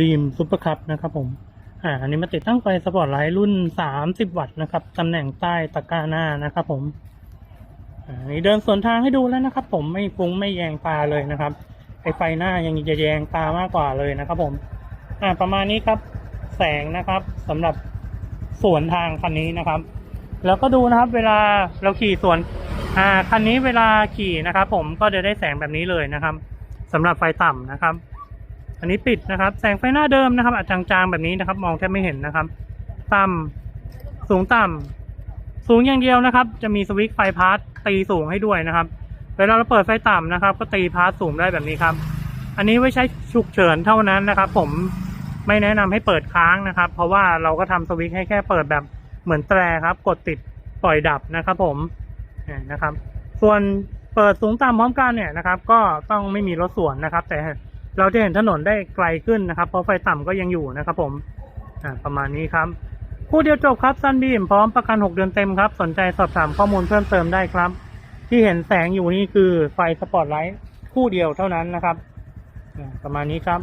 ดีมซุปเปอร์คัพนะครับผม อ่า อันนี้มาติดตั้งไฟสปอร์ตไลท์รุ่น 30 วัตต์นะครับ ตำแหน่งใต้ตะกร้าหน้านะครับผม อ่าอันนี้เดินสวนทางให้ดูแล้วนะครับ ผมไม่ฟุ้งไม่แยงตาเลยนะครับ ไอไฟหน้ายังจะแยงตามากกว่าเลยนะครับผม อ่า ประมาณนี้ครับ แสงนะครับสำหรับสวนทางคันนี้นะครับ แล้วก็ดูนะครับ เวลาเราขี่สวน อ่า คันนี้เวลาขี่นะครับ ผมก็จะได้แสงแบบนี้เลยนะครับสำหรับไฟต่ำนะครับ อันนี้ปิดนะครับ แสงไฟหน้าเดิมนะครับอาจจางๆแบบนี้นะครับ มองแทบไม่เห็นนะครับ ต่ำสูงต่ำสูงอย่างเดียวนะครับ จะมีสวิตช์ไฟพาร์ทตีสูงให้ด้วยนะครับ เวลาเราเปิดไฟต่ำนะครับ ก็ตีพาร์ทสูงได้แบบนี้ครับ อันนี้ไว้ใช้ฉุกเฉินเท่านั้นนะครับ ผมไม่แนะนำให้เปิดค้างนะครับ เพราะว่าเราก็ทำสวิตช์ให้แค่เปิดแบบเหมือนแตรครับ กดติดปล่อยดับนะครับ ผมนี่นะครับ ส่วนเปิดสูงต่ำพร้อมกันเนี่ยนะครับ ก็ต้องไม่มีรถสวนนะครับ แต่ เราจะเห็นถนนได้ไกลขึ้นนะครับ เพราะไฟต่ำก็ยังอยู่นะครับผมอ่าประมาณนี้ครับคู่เดียวจบครับซันบีมพร้อมประกัน 6 เดือนเต็มครับ สนใจสอบถามข้อมูลเพิ่มเติมได้ครับ ที่เห็นแสงอยู่นี่คือไฟสปอตไลท์คู่เดียวเท่านั้นนะครับอ่าประมาณนี้ครับ